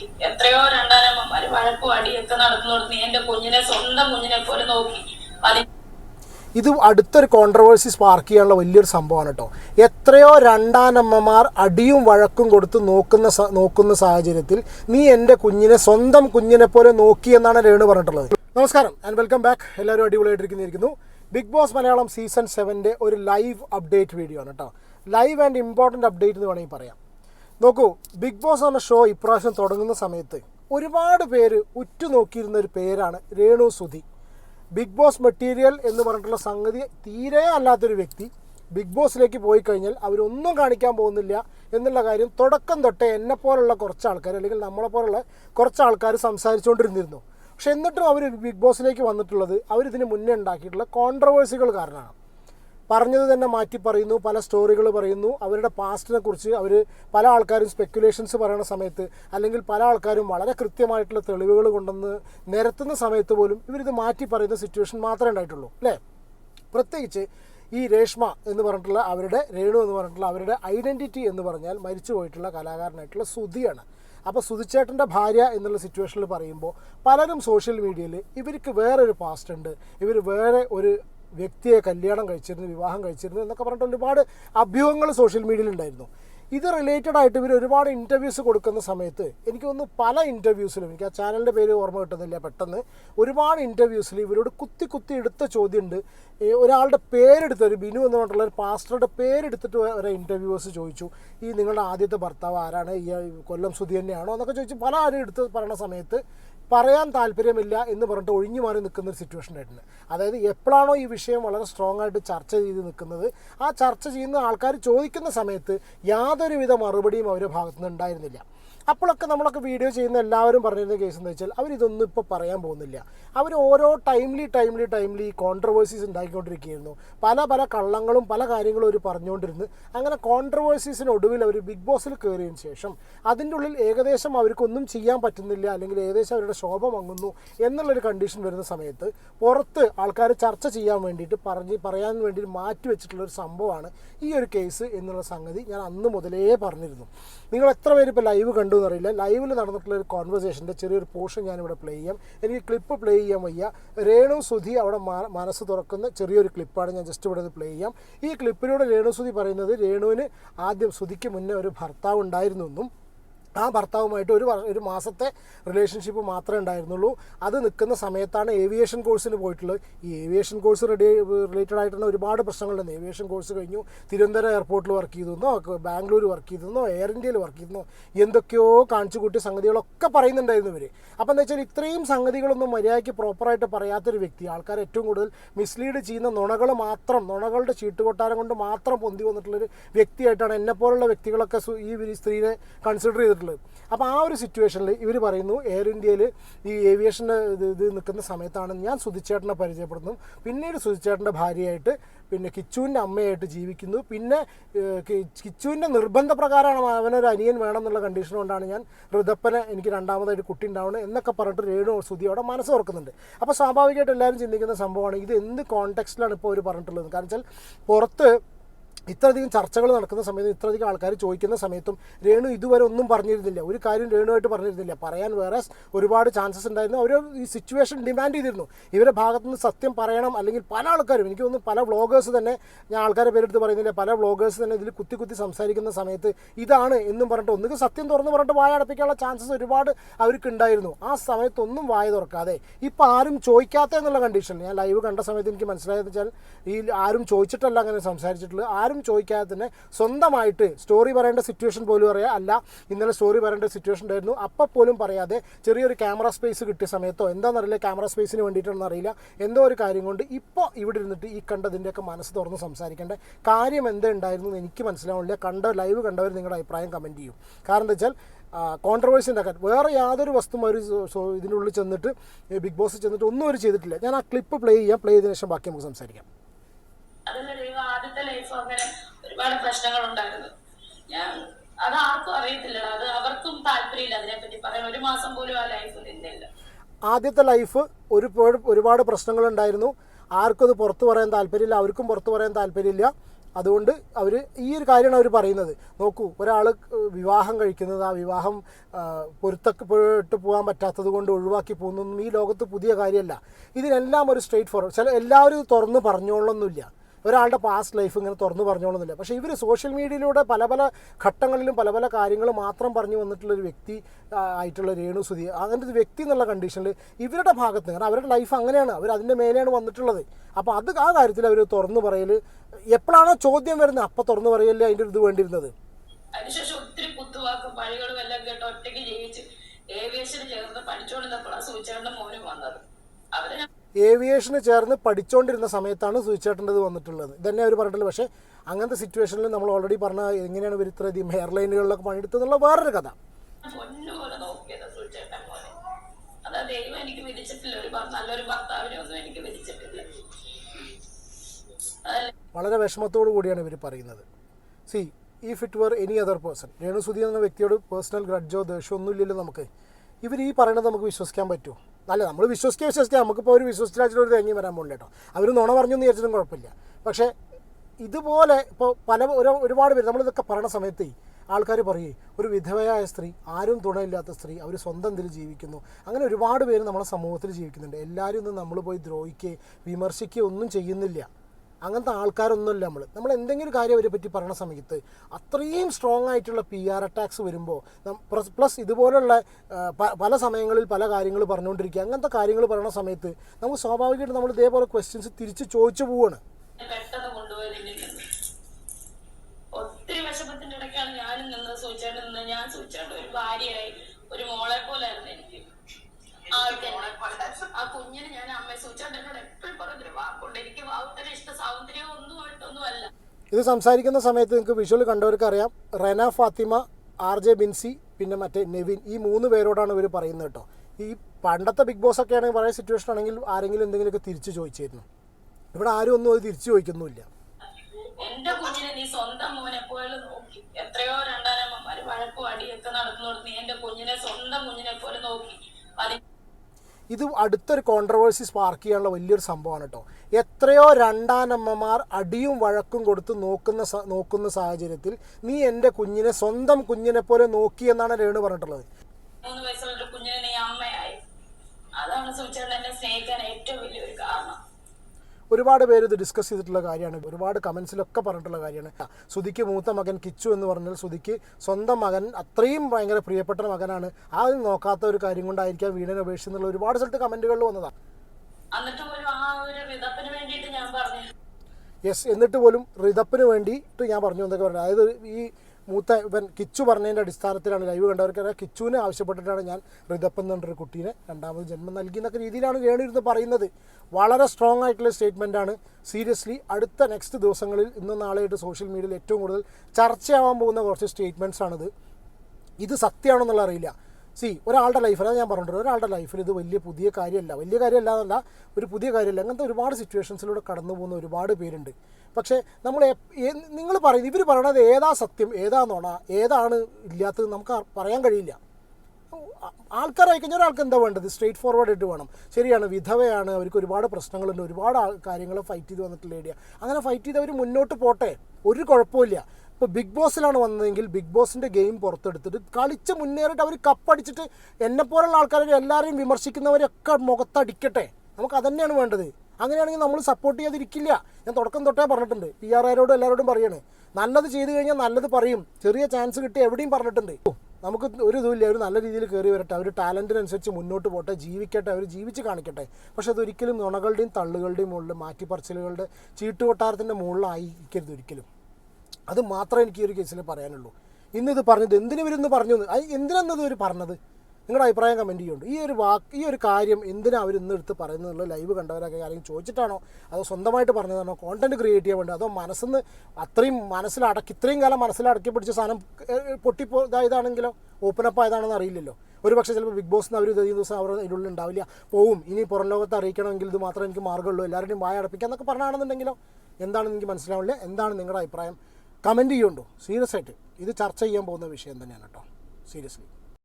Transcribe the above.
എനിക്ക് എത്രയോ രണ്ടാനമ്മമാര് വഴക്കും അടിയൊക്കെ നടന്നു നീ എന്റെ കുഞ്ഞിനെ സ്വന്തം കുഞ്ഞിനെ പോലെ നോക്കി. അതി ഇത് അടുത്തൊരു കോൺട്രവേഴ്സി സ്പാർക്ക് ചെയ്യാനുള്ള വലിയൊരു സംഭവമാണ് കേട്ടോ എത്രയോ രണ്ടാനമ്മമാർ അടിയും വഴക്കും കൊടുത്ത് നോക്കുന്ന നോക്കുന്ന സാഹചര്യത്തിൽ നീ എന്റെ കുഞ്ഞിനെ സ്വന്തം കുഞ്ഞിനെ പോലെ നോക്കി എന്നാണ് രേണു പറഞ്ഞിട്ടുള്ളത്. നമസ്കാരം ആൻഡ് വെൽക്കം ബാക്ക് എല്ലാവരും അടിപൊളിയായിട്ടിരിക്കുന്നിരിക്കുന്നു ബിഗ് ബോസ് മലയാളം സീസൺ സെവന്റെ ഒരു ലൈവ് അപ്ഡേറ്റ് വീഡിയോ ആണ് കേട്ടോ ലൈവ് ആൻഡ് ഇമ്പോർട്ടന്റ് അപ്ഡേറ്റ് എന്ന് വേണമെങ്കിൽ പറയാം. നോക്കൂ ബിഗ് ബോസ് എന്ന ഷോ ഇപ്രാവശ്യം തുടങ്ങുന്ന സമയത്ത് ഒരുപാട് പേര് ഉറ്റുനോക്കിയിരുന്ന ഒരു പേരാണ് Renu Sudhi. Big boss material എന്ന് പറഞ്ഞിട്ടുള്ള സംഗതി തീരെ അല്ലാത്തൊരു വ്യക്തി ബിഗ് ബോസിലേക്ക് പോയി കഴിഞ്ഞാൽ അവരൊന്നും കാണിക്കാൻ പോകുന്നില്ല എന്നുള്ള കാര്യം തുടക്കം തൊട്ടേ എന്നെ പോലുള്ള കുറച്ച് ആൾക്കാർ അല്ലെങ്കിൽ നമ്മളെ പോലുള്ള കുറച്ച് ആൾക്കാർ സംസാരിച്ചുകൊണ്ടിരുന്നിരുന്നു. പക്ഷെ എന്നിട്ടും അവർ ബിഗ് ബോസിലേക്ക് വന്നിട്ടുള്ളത് അവരിതിന് മുന്നേ ഉണ്ടാക്കിയിട്ടുള്ള കോൺട്രവേഴ്സികൾ കാരണമാണ്. പറഞ്ഞത് തന്നെ മാറ്റി പറയുന്നു പല സ്റ്റോറികൾ പറയുന്നു. അവരുടെ പാസ്റ്റിനെ കുറിച്ച് അവർ പല ആൾക്കാരും സ്പെക്കുലേഷൻസ് പറയുന്ന സമയത്ത് അല്ലെങ്കിൽ പല ആൾക്കാരും വളരെ കൃത്യമായിട്ടുള്ള തെളിവുകൾ കൊണ്ടുവന്ന് നിരത്തുന്ന സമയത്ത് പോലും ഇവരിത് മാറ്റി പറയുന്ന സിറ്റുവേഷൻ മാത്രമേ ഉണ്ടായിട്ടുള്ളൂ അല്ലേ? പ്രത്യേകിച്ച് ഈ രേഷ്മ എന്ന് പറഞ്ഞിട്ടുള്ള അവരുടെ രേണു എന്ന് പറഞ്ഞിട്ടുള്ള അവരുടെ ഐഡന്റിറ്റി എന്ന് പറഞ്ഞാൽ മരിച്ചു പോയിട്ടുള്ള കലാകാരനായിട്ടുള്ള സുധിയാണ്. അപ്പോൾ സുധിച്ചേട്ടന്റെ ഭാര്യ എന്നുള്ള സിറ്റുവേഷനിൽ പറയുമ്പോൾ പലരും സോഷ്യൽ മീഡിയയിൽ ഇവർക്ക് വേറൊരു പാസ്റ്റ് ഉണ്ട്. ഇവർ വേറെ ഒരു വ്യക്തിയെ കല്യാണം കഴിച്ചിരുന്നു വിവാഹം കഴിച്ചിരുന്നു എന്നൊക്കെ പറഞ്ഞിട്ട് ഒരുപാട് അഭ്യൂഹങ്ങൾ സോഷ്യൽ മീഡിയയിൽ ഉണ്ടായിരുന്നു ഇത് റിലേറ്റഡ് ആയിട്ട് ഇവർ ഒരുപാട് ഇന്റർവ്യൂസ് കൊടുക്കുന്ന സമയത്ത് എനിക്ക് തോന്നുന്നു പല ഇന്റർവ്യൂസിലും എനിക്ക് ആ ചാനലിന്റെ പേര് ഓർമ്മ കിട്ടുന്നില്ല പെട്ടെന്ന് ഒരുപാട് ഇന്റർവ്യൂസിൽ ഇവരോട് കുത്തി കുത്തി എടുത്ത ചോദ്യമുണ്ട്. ഒരാളുടെ പേരെടുത്ത് ഒരു ബിനു എന്ന് പറഞ്ഞിട്ടുള്ള ഒരു പാസ്റ്ററുടെ പേരെടുത്തിട്ട് വരെ ഇന്റർവ്യൂവേഴ്സ് ചോദിച്ചു ഈ നിങ്ങളുടെ ആദ്യത്തെ ഭർത്താവ് ആരാണ്? ഈ കൊല്ലം സുധി തന്നെയാണോ? എന്നൊക്കെ ചോദിച്ച് പല ആരും എടുത്ത് പറയുന്ന സമയത്ത് പറയാൻ താല്പര്യമില്ല എന്ന് പറഞ്ഞിട്ട് ഒഴിഞ്ഞു മാറി നിൽക്കുന്ന ഒരു സിറ്റുവേഷൻ ആയിട്ടുണ്ട്. അതായത് എപ്പോഴാണോ ഈ വിഷയം വളരെ സ്ട്രോങ് ആയിട്ട് ചർച്ച ചെയ്ത് നിൽക്കുന്നത് ആ ചർച്ച ചെയ്യുന്ന ആൾക്കാർ ചോദിക്കുന്ന സമയത്ത് യാതൊരുവിധ മറുപടിയും അവരുടെ ഭാഗത്തുനിന്ന് ഉണ്ടായിരുന്നില്ല. അപ്പോഴൊക്കെ നമ്മളൊക്കെ വീഡിയോ ചെയ്യുന്ന എല്ലാവരും പറഞ്ഞിരുന്ന കേസ് എന്ന് വെച്ചാൽ അവരിതൊന്നും ഇപ്പോൾ പറയാൻ പോകുന്നില്ല. അവർ ഓരോ ടൈംലി ടൈംലി ടൈംലി കോൺട്രവേഴ്സീസ് ഉണ്ടാക്കിക്കൊണ്ടിരിക്കുകയായിരുന്നു. പല പല കള്ളങ്ങളും പല കാര്യങ്ങളും അവർ പറഞ്ഞുകൊണ്ടിരുന്നു. അങ്ങനെ കോൺട്രവേഴ്സീസിനൊടുവിൽ അവർ ബിഗ് ബോസിൽ കയറിയതിന് ശേഷം അതിന്റെ ഉള്ളിൽ ഏകദേശം അവർക്കൊന്നും ചെയ്യാൻ പറ്റുന്നില്ല അല്ലെങ്കിൽ ഏകദേശം അവരുടെ ശോഭ മങ്ങുന്നു എന്നുള്ളൊരു കണ്ടീഷൻ വരുന്ന സമയത്ത് പുറത്ത് ആൾക്കാർ ചർച്ച ചെയ്യാൻ വേണ്ടിയിട്ട് പറഞ്ഞ് പറയാൻ വേണ്ടി മാറ്റി വെച്ചിട്ടുള്ള ഒരു സംഭവമാണ് ഈ ഒരു കേസ് എന്നുള്ള സംഗതി ഞാൻ അന്ന് മുതലേ പറഞ്ഞിരുന്നു. നിങ്ങൾ എത്ര പേര് ഇപ്പോൾ ലൈവ് കണ്ടു? എന്നറിയില്ല. ലൈവിൽ നടന്നിട്ടുള്ള ഒരു കോൺവെർസേഷന്റെ ചെറിയൊരു പോർഷൻ ഞാനിവിടെ പ്ലേ ചെയ്യാം. എനിക്ക് ക്ലിപ്പ് പ്ലേ ചെയ്യാൻ വയ്യ. രേണു സുധി അവിടെ മനസ്സ് തുറക്കുന്ന ചെറിയൊരു ക്ലിപ്പാണ് ഞാൻ ജസ്റ്റ് ഇവിടെ പ്ലേ ചെയ്യാം. ഈ ക്ലിപ്പിലൂടെ രേണു സുധി പറയുന്നത് രേണുവിന് ആദ്യം സുധിക്ക് മുന്നേ ഒരു ഭർത്താവ് ഉണ്ടായിരുന്നു എന്നും ആ ഭർത്താവുമായിട്ട് ഒരു ഒരു മാസത്തെ റിലേഷൻഷിപ്പ് മാത്രമേ ഉണ്ടായിരുന്നുള്ളൂ. അത് നിൽക്കുന്ന സമയത്താണ് ഏവിയേഷൻ കോഴ്സിന് പോയിട്ടുള്ളത്. ഈ ഏവിയേഷൻ കോഴ്സ് റെഡി റിലേറ്റഡ് ആയിട്ടുള്ള ഒരുപാട് പ്രശ്നങ്ങളുണ്ട് ഏവിയേഷൻ കോഴ്സ് കഴിഞ്ഞു. തിരുവനന്തപുരം എയർപോർട്ടിൽ വർക്ക് ചെയ്തെന്നോ ബാംഗ്ലൂർ വർക്ക് ചെയ്തെന്നോ എയർ ഇന്ത്യയിൽ വർക്ക് ചെയ്തെന്നോ എന്തൊക്കെയോ കാണിച്ചു കൂട്ടി സംഗതികളൊക്കെ പറയുന്നുണ്ടായിരുന്നു ഇവർ അപ്പോൾ എന്താ വെച്ചാൽ ഇത്രയും സംഗതികളൊന്നും മര്യാദയ്ക്ക് പ്രോപ്പറായിട്ട് പറയാത്തൊരു വ്യക്തി ആൾക്കാർ ഏറ്റവും കൂടുതൽ മിസ്ലീഡ് ചെയ്യുന്ന നുണകൾ മാത്രം നുണകളുടെ ചീട്ടുകൊട്ടാരം കൊണ്ട് മാത്രം പൊന്തി വന്നിട്ടുള്ളൊരു വ്യക്തിയായിട്ടാണ് എന്നെപ്പോലുള്ള വ്യക്തികളൊക്കെ ഈ സ്ത്രീയെ കൺസിഡർ ചെയ്തിട്ടുള്ളത്. അപ്പോൾ ആ ഒരു സിറ്റുവേഷനിൽ ഇവർ പറയുന്നു എയർ ഇന്ത്യയിൽ ഈ ഏവിയേഷന്റെ ഇത് ഇത് നിൽക്കുന്ന സമയത്താണ് ഞാൻ സുധിച്ചേട്ടനെ പരിചയപ്പെടുന്നു. പിന്നീട് സുധിച്ചേട്ടന്റെ ഭാര്യയായിട്ട് പിന്നെ കിച്ചുവിന്റെ അമ്മയായിട്ട് ജീവിക്കുന്നു. പിന്നെ കിച്ചുവിന്റെ നിർബന്ധ പ്രകാരമാണ് അവനൊരു അനിയൻ വേണം എന്നുള്ള കണ്ടീഷൻ കൊണ്ടാണ് ഞാൻ ഋതപ്പനെ എനിക്ക് രണ്ടാമതായിട്ട് കുട്ടി ഉണ്ടാവണം എന്നൊക്കെ പറഞ്ഞിട്ട് രേണു സുധി അവിടെ മനസ്സ് ഓർക്കുന്നുണ്ട്. അപ്പോൾ സ്വാഭാവികമായിട്ട് എല്ലാവരും ചിന്തിക്കുന്ന സംഭവമാണ് ഇത് എന്ത് കോണ്ടെക്സ്റ്റിലാണ് ഇപ്പോൾ അവർ പറഞ്ഞിട്ടുള്ളത്? കാരണം വെച്ചാൽ പുറത്ത് ഇത്രയധികം ചർച്ചകൾ നടക്കുന്ന സമയത്തും ഇത്രയധികം ആൾക്കാർ ചോദിക്കുന്ന സമയത്തും രേണു ഇതുവരെ ഒന്നും പറഞ്ഞിരുന്നില്ല. ഒരു കാര്യം രേണുവായിട്ട് പറഞ്ഞിരുന്നില്ല. പറയാൻ വേറെ ഒരുപാട് ചാൻസസ് ഉണ്ടായിരുന്നു. അവർ ഈ സിറ്റുവേഷൻ ഡിമാൻഡ് ചെയ്തിരുന്നു. ഇവരുടെ ഭാഗത്തു നിന്ന് സത്യം പറയണം അല്ലെങ്കിൽ പല ആൾക്കാരും എനിക്ക് തോന്നുന്നു പല വ്ളോഗേഴ്സ് തന്നെ ഞാൻ ആൾക്കാരെ പേരെടുത്ത് പറയുന്നില്ല പല വ്ളോഗേഴ്സ് തന്നെ ഇതിൽ കുത്തി കുത്തി സംസാരിക്കുന്ന സമയത്ത് ഇതാണ് എന്നും പറഞ്ഞിട്ട് ഒന്നുകിൽ സത്യം തുറന്ന് പറഞ്ഞിട്ട് വായ അടപ്പിക്കാനുള്ള ചാൻസസ് ഒരുപാട് അവർക്ക് ഉണ്ടായിരുന്നു ആ സമയത്തൊന്നും വായ തുറക്കാതെ ഇപ്പം ആരും ചോദിക്കാത്ത എന്നുള്ള കണ്ടീഷനിൽ ഞാൻ ലൈവ് കണ്ട സമയത്ത് എനിക്ക് മനസ്സിലായത് വെച്ചാൽ ഈ ആരും ചോദിച്ചിട്ടല്ല അങ്ങനെ സംസാരിച്ചിട്ടുള്ളത്. ആരും ചോദിക്കാതെ തന്നെ സ്വന്തമായിട്ട് സ്റ്റോറി പറയേണ്ട സിറ്റുവേഷൻ പോലും അറിയാം. അല്ല ഇന്നലെ സ്റ്റോറി പറയേണ്ട സിറ്റുവേഷൻ ഉണ്ടായിരുന്നു. അപ്പം പോലും പറയാതെ ചെറിയൊരു ക്യാമറ സ്പേസ് കിട്ടിയ സമയത്തോ എന്താണെന്നറിയില്ല ക്യാമറ സ്പേസിന് വേണ്ടിയിട്ടാണെന്ന് അറിയില്ല. എന്തോ ഒരു കാര്യം കൊണ്ട് ഇപ്പോൾ ഇവിടെ ഇരുന്നിട്ട് ഈ കണ്ടതിന്റെയൊക്കെ മനസ്സ് തുറന്ന് സംസാരിക്കേണ്ട? കാര്യം എന്താ ഉണ്ടായിരുന്നു എന്ന് എനിക്ക് മനസ്സിലാവില്ല കണ്ട ലൈവ് കണ്ടവർ നിങ്ങളുടെ അഭിപ്രായം കമന്റ് ചെയ്യും. കാരണം എന്താ വെച്ചാൽ കോൺട്രവേഴ്സി ഉണ്ടാക്കാൻ വേറെ യാതൊരു വസ്തുവും അവർ ഇതിനുള്ളിൽ ചെന്നിട്ട് ബിഗ് ബോസ് ചെന്നിട്ട് ഒന്നും അവർ ചെയ്തിട്ടില്ല. ഞാൻ ആ ക്ലിപ്പ് പ്ലേ ചെയ്യാം. പ്ലേ ചെയ്തതിനു ശേഷം ബാക്കി നമുക്ക് സംസാരിക്കാം. ലൈഫ് അങ്ങനെ ഒരുപാട് പ്രശ്നങ്ങൾ ഉണ്ടായിരുന്നു ഞാൻ അത് ആർക്കും അറിയത്തില്ല അത് അവർക്കും താല്പര്യമില്ല അതിനെപ്പറ്റി പറയാൻ. ഒരു മാസം പോലും ആ ലൈഫ് നിന്നില്ല ആദ്യത്തെ ലൈഫ് ഒരുപാട് ഒരുപാട് പ്രശ്നങ്ങളുണ്ടായിരുന്നു. ആർക്കും അത് പുറത്തു പറയാൻ താല്പര്യമില്ല. അവർക്കും പുറത്തു പറയാൻ താല്പര്യമില്ല. അതുകൊണ്ട് അവർ ഈ ഒരു കാര്യമാണ് അവർ പറയുന്നത്. നോക്കൂ ഒരാൾ വിവാഹം കഴിക്കുന്നത് ആ വിവാഹം പൊരുത്തപ്പെട്ട് പോകാൻ പറ്റാത്തത് കൊണ്ട് ഒഴിവാക്കി പോകുന്നതൊന്നും ഈ ലോകത്ത് പുതിയ കാര്യമല്ല. ഇതിനെല്ലാം ഒരു സ്ട്രേറ്റ് ഫോർവേഡ് ചില എല്ലാവരും തുറന്ന് പറഞ്ഞോളൊന്നുമില്ല. ഒരാളുടെ പാസ്റ്റ് ലൈഫ് ഇങ്ങനെ തുറന്നു പറഞ്ഞോളുന്നില്ല. പക്ഷേ ഇവർ സോഷ്യൽ മീഡിയയിലൂടെ പല പല ഘട്ടങ്ങളിലും പല പല കാര്യങ്ങൾ മാത്രം പറഞ്ഞു വന്നിട്ടുള്ളൊരു വ്യക്തി ആയിട്ടുള്ള രേണു സുധി അങ്ങനത്തെ ഒരു വ്യക്തി എന്നുള്ള കണ്ടീഷനിൽ ഇവരുടെ ഭാഗത്ത് കാരണം അവരുടെ ലൈഫ് അങ്ങനെയാണ് അവർ അതിന്റെ മേലെയാണ് വന്നിട്ടുള്ളത്. അപ്പോൾ അത് ആ കാര്യത്തിൽ അവർ തുറന്നു പറയൽ എപ്പോഴാണോ ചോദ്യം വരുന്നത് അപ്പം തുറന്നു പറയല്ലേ അതിന്റെ ഒരു ഇത് വേണ്ടിയിരുന്നത്. അതിനുശേഷം ഒത്തിരി കുത്തുവാക്കും പഴികളും എല്ലാം കേട്ട് ഒറ്റയ്ക്ക് ചേർന്ന് മോനും വന്നത്. അവരെ ഏവിയേഷന് ചേർന്ന് പഠിച്ചുകൊണ്ടിരുന്ന സമയത്താണ് ഇത് വന്നിട്ടുള്ളത്. ഇതന്നെ അവർ പറഞ്ഞിട്ടുള്ളത്. പക്ഷേ അങ്ങനത്തെ സിറ്റുവേഷനിൽ നമ്മൾ ഓൾറെഡി പറഞ്ഞ എങ്ങനെയാണ് ഇവർ ഇത്ര ഇത്രയധികം എയർലൈനുകളിലൊക്കെ പണിയെടുത്തതെന്നുള്ള വേറൊരു കഥ. പൊന്നുപോലെ നോക്കിയത് സൂചിച്ചേട്ടൻ മോനെ. അതാ ദൈവം എനിക്ക് വിധിച്ചിട്ടില്ല. ഒരു നല്ലൊരു ഭർത്താവിനെ ഒന്നും എനിക്ക് വിധിച്ചിട്ടില്ല. വളരെ വിഷമത്തോടു കൂടിയാണ് ഇവർ പറയുന്നത്. See if it were any other person രേണുസുതി എന്ന വ്യക്തിയോട് പേഴ്സണൽ ഗ്രഡ്ജോ ദേഷ്യമോ ഒന്നുമില്ലല്ലോ നമുക്ക്. ഇവർ ഈ പറയുന്നത് നമുക്ക് വിശ്വസിക്കാൻ പറ്റുമോ? അല്ല നമ്മൾ വിശ്വസിക്കുക വിശ്വസിക്കുക നമുക്കിപ്പോൾ ഒരു വിശ്വസിച്ചാച്ചിട്ട് ഒരു തേങ്ങയും വരാൻ പോകില്ല കേട്ടോ അവർ നുണ പറഞ്ഞു എന്ന് വിചാരിച്ചിട്ടും കുഴപ്പമില്ല. പക്ഷേ ഇതുപോലെ ഇപ്പോൾ പല ഒരു ഒരുപാട് പേര് നമ്മളിതൊക്കെ പറയുന്ന സമയത്ത് ആൾക്കാർ പറയും ഒരു വിധവയായ സ്ത്രീ ആരും തുണയില്ലാത്ത സ്ത്രീ അവർ സ്വന്തം ഇതിൽ ജീവിക്കുന്നു. അങ്ങനെ ഒരുപാട് പേര് നമ്മുടെ സമൂഹത്തിൽ ജീവിക്കുന്നുണ്ട്. എല്ലാവരും ഒന്നും നമ്മൾ പോയി ദ്രോഹിക്കുകയും വിമർശിക്കുകയും ഒന്നും ചെയ്യുന്നില്ല. അങ്ങനത്തെ ആൾക്കാരൊന്നുമല്ല നമ്മൾ നമ്മൾ എന്തെങ്കിലും കാര്യം അവരെ പറ്റി പറയുന്ന സമയത്ത് അത്രയും സ്ട്രോങ് ആയിട്ടുള്ള പി ആർ അറ്റാക്സ് വരുമ്പോൾ പ്ലസ് ഇതുപോലുള്ള പല സമയങ്ങളിൽ പല കാര്യങ്ങൾ പറഞ്ഞുകൊണ്ടിരിക്കുക അങ്ങനത്തെ കാര്യങ്ങൾ പറയുന്ന സമയത്ത് നമുക്ക് സ്വാഭാവികമായിട്ട് നമ്മൾ ഇതേപോലെ ക്വസ്റ്റ്യൻസ് തിരിച്ച് ചോദിച്ചു പോവാണ്. ഒത്തിരി വിഷമത്തിന്റെ ഇടയ്ക്കാണ് ഞാനും നിന്ന് സൂചിച്ചാണ്ട് നിന്ന്. ഞാൻ സൂചിച്ചാണ്ട് ഒരു ഭാര്യയായി. ഒരു മോളെ പോലായിരുന്നു എനിക്ക്. ആ കുഞ്ഞിന് ഞാൻ അമ്മ സൂചിച്ചോണ്ട് എപ്പോഴും പറഞ്ഞൊരു വാക്കുണ്ട് എനിക്ക് വാവുത്തന്നെ ഇഷ്ട. സൗന്ദര്യം ഒന്നും അല്ല. ഇത് സംസാരിക്കുന്ന സമയത്ത് നിങ്ങൾക്ക് വിഷ്വൽ കണ്ടവർക്ക് അറിയാം. റെന ഫാത്തിമ ആർ ജെ ബിൻസി പിന്നെ മറ്റേ നെവിൻ. ഈ മൂന്ന് പേരോടാണ് ഇവർ പറയുന്നത് കേട്ടോ. ഈ പണ്ടത്തെ ബിഗ് ബോസ് ഒക്കെ ആണെങ്കിൽ പഴയ സിറ്റുവേഷൻ ആണെങ്കിൽ ആരെങ്കിലും എന്തെങ്കിലുമൊക്കെ തിരിച്ചു ചോദിച്ചിരുന്നു. ഇവിടെ ആരും ഒന്നും അത് തിരിച്ചു ചോദിക്കുന്നുമില്ല. എന്റെ കുഞ്ഞിനെ നീ സ്വന്തം മോനെ പോലെ നോക്കി. എത്രയോ രണ്ടാനമ്മമാര് വഴക്കും അടിയൊക്കെ നടന്നു നീ എന്റെ കുഞ്ഞിനെ സ്വന്തം കുഞ്ഞിനെ പോലെ നോക്കി. അതി ഇത് അടുത്തൊരു കോൺട്രവേഴ്സി സ്പാർക്ക് ചെയ്യാനുള്ള വലിയൊരു സംഭവമാണ് കേട്ടോ. എത്രയോ രണ്ടാനമ്മമാർ അടിയും വഴക്കും കൊടുത്ത് നോക്കുന്ന നോക്കുന്ന സാഹചര്യത്തിൽ നീ എന്റെ കുഞ്ഞിനെ സ്വന്തം കുഞ്ഞിനെ പോലെ നോക്കി എന്നാണ് രേണു പറഞ്ഞിട്ടുള്ളത്. വയസ്സുള്ള കുഞ്ഞിനെ അമ്മയായി. അതാണ് എന്നെ സ്നേഹിക്കാൻ ഏറ്റവും വലിയൊരു കാരണം ഒരുപാട് പേര് ഇത് ഡിസ്കസ് ചെയ്തിട്ടുള്ള കാര്യമാണ്. ഒരുപാട് കമൻസിലൊക്കെ പറഞ്ഞിട്ടുള്ള കാര്യമാണ്. സുധിക്ക് മൂത്ത മകൻ കിച്ചു എന്ന് പറഞ്ഞാൽ സുധിക്ക് സ്വന്തം മകൻ അത്രയും ഭയങ്കര പ്രിയപ്പെട്ട മകനാണ്. ആ നോക്കാത്ത ഒരു കാര്യം കൊണ്ടായിരിക്കാം വീടിനെ ഉപേക്ഷിച്ചെന്നുള്ള ഒരുപാട് സ്ഥലത്ത് കമന്റുകളിൽ വന്നതാണ് എന്നിട്ട് പോലും ആ ഒരു വേണ്ടിയിട്ട് ഞാൻ പറഞ്ഞു. യെസ് എന്നിട്ട് പോലും റിതപ്പിന് വേണ്ടിയിട്ട് ഞാൻ പറഞ്ഞു എന്നൊക്കെ പറഞ്ഞു. അതായത് ഈ മൂത്ത ഇവൻ കിച്ചു പറഞ്ഞതിന്റെ അടിസ്ഥാനത്തിലാണ് ലൈവ് കണ്ടവർക്കറിയാം കിച്ചുവിനെ ആവശ്യപ്പെട്ടിട്ടാണ് ഞാൻ റിതപ്പ് എന്നൊരു കുട്ടീനെ രണ്ടാമത് ജന്മം നൽകി എന്നൊക്കെ രീതിയിലാണ് രേണു ഇരുന്ന് പറയുന്നത്. വളരെ സ്ട്രോങ് ആയിട്ടുള്ള സ്റ്റേറ്റ്മെന്റാണ് സീരിയസ്ലി അടുത്ത നെക്സ്റ്റ് ദിവസങ്ങളിൽ ഇന്നും നാളെയായിട്ട് സോഷ്യൽ മീഡിയയിൽ ഏറ്റവും കൂടുതൽ ചർച്ചയാവാൻ പോകുന്ന കുറച്ച് സ്റ്റേറ്റ്മെന്റ്സ് ആണിത്. ഇത് സത്യമാണെന്നുള്ള അറിയില്ല. സി ഒരാളുടെ ലൈഫിൽ അത് ഞാൻ പറഞ്ഞിട്ടുണ്ട്. ഒരാളുടെ ലൈഫിൽ ഇത് വലിയ പുതിയ കാര്യമല്ല. വലിയ കാര്യമല്ല എന്നല്ല ഒരു പുതിയ കാര്യമല്ല. അങ്ങനത്തെ ഒരുപാട് സിറ്റുവേഷൻസിലൂടെ കടന്നു പോകുന്ന ഒരുപാട് പേരുണ്ട്. പക്ഷേ നമ്മൾ നിങ്ങൾ പറയുന്നത് ഇവർ പറയണത് ഏതാ സത്യം ഏതാ നുണ ഏതാണ് ഇല്ലാത്തത് നമുക്ക് പറയാൻ കഴിയില്ല. ആൾക്കാരായി കഴിഞ്ഞാൽ ഒരാൾക്ക് എന്താ വേണ്ടത്? സ്ട്രേറ്റ് ഫോർവേഡ് ആയിട്ട് വേണം. ശരിയാണ് വിധവയാണ് അവർക്ക് ഒരുപാട് പ്രശ്നങ്ങളുണ്ട്. ഒരുപാട് കാര്യങ്ങൾ ഫൈറ്റ് ചെയ്ത് വന്നിട്ടുള്ള ഏരിയ അങ്ങനെ ഫൈറ്റ് ചെയ്ത് അവർ മുന്നോട്ട് പോട്ടെ. ഒരു കുഴപ്പമില്ല ഇപ്പോൾ ബിഗ് ബോസിലാണ് വന്നതെങ്കിൽ ബിഗ് ബോസിന്റെ ഗെയിം പുറത്തെടുത്തിട്ട് കളിച്ച് മുന്നേറിയിട്ട് അവർ കപ്പടിച്ചിട്ട് എന്നെപ്പോലുള്ള ആൾക്കാരെ എല്ലാവരെയും വിമർശിക്കുന്നവരൊക്കെ മുഖത്തടിക്കട്ടെ. നമുക്ക് അതന്നെയാണ് വേണ്ടത്. അങ്ങനെയാണെങ്കിൽ നമ്മൾ സപ്പോർട്ട് ചെയ്യാതിരിക്കില്ല. ഞാൻ തുടക്കം തൊട്ടേ പറഞ്ഞിട്ടുണ്ട്. പി ആർ ആരോടും എല്ലാവരോടും പറയാണ്. നല്ലത് ചെയ്തു കഴിഞ്ഞാൽ നല്ലത് പറയും. ചെറിയ ചാൻസ് കിട്ടി എവിടെയും പറഞ്ഞിട്ടുണ്ട്. നമുക്ക് ഒരു ഇതുമില്ല. അവർ നല്ല രീതിയിൽ കയറി വരട്ടെ. അവർ ടാലന്റിനനുസരിച്ച് മുന്നോട്ട് പോട്ടെ. ജീവിക്കട്ടെ. അവർ ജീവിച്ച് കാണിക്കട്ടെ. പക്ഷെ അതൊരിക്കലും നുണകളുടെയും തള്ളുകളുടെയും മുകളിൽ മാറ്റിപ്പറച്ചിലുകളുടെ ചീട്ടുകൊട്ടാരത്തിന്റെ മുകളിലായിരിക്കരുത് ഒരിക്കലും. അത് മാത്രമേ എനിക്ക് ഈ ഒരു കേസിൽ പറയാനുള്ളൂ. ഇന്ന് ഇത് പറഞ്ഞത് എന്തിനു ഇവരിന്ന് പറഞ്ഞു എന്തിനാന്നത് ഇവർ പറഞ്ഞത്? നിങ്ങളുടെ അഭിപ്രായം കമന്റ് ചെയ്യുന്നുണ്ട്. ഈ ഒരു വാക്ക് ഈ ഒരു കാര്യം എന്തിനാ അവർ ഇന്ന് എടുത്ത് പറയുന്നത്? ലൈവ് കണ്ടവരൊക്കെ ആരെങ്കിലും ചോദിച്ചിട്ടാണോ? അതോ സ്വന്തമായിട്ട് പറഞ്ഞതാണോ? കോണ്ടന്റ് ക്രിയേറ്റ് ചെയ്യാൻ വേണ്ടി? അതോ മനസ്സിന്ന് അത്രയും മനസ്സിലടക്കി ഇത്രയും കാലം മനസ്സിലടക്കി പിടിച്ച സാധനം പൊട്ടിപ്പോ ഇതായതാണെങ്കിലോ? ഓപ്പൺ അപ്പ് ആയതാണെന്ന് അറിയില്ലല്ലോ. ഒരു പക്ഷേ ചിലപ്പോൾ ബിഗ് ബോസ് അവർ ഇതേ ദിവസം അവർ ഇതിനുള്ളിൽ ഉണ്ടാവില്ല. പോവും. ഇനി പുറം ലോകത്ത് അറിയിക്കണമെങ്കിൽ ഇത് മാത്രമേ എനിക്ക് മാർഗമുള്ളൂ. എല്ലാവരുടെയും വായ അടപ്പിക്കുക എന്നൊക്കെ പറഞ്ഞാണെന്നുണ്ടെങ്കിലോ എന്താണെന്ന് എനിക്ക് മനസ്സിലാവില്ല എന്താണ് നിങ്ങളുടെ അഭിപ്രായം? കമന്റ് ചെയ്യുന്നുണ്ടോ സീരിയസ് ആയിട്ട്. ഇത് ചർച്ച ചെയ്യാൻ പോകുന്ന വിഷയം തന്നെയാണ് കേട്ടോ. സീരിയസ്ലി.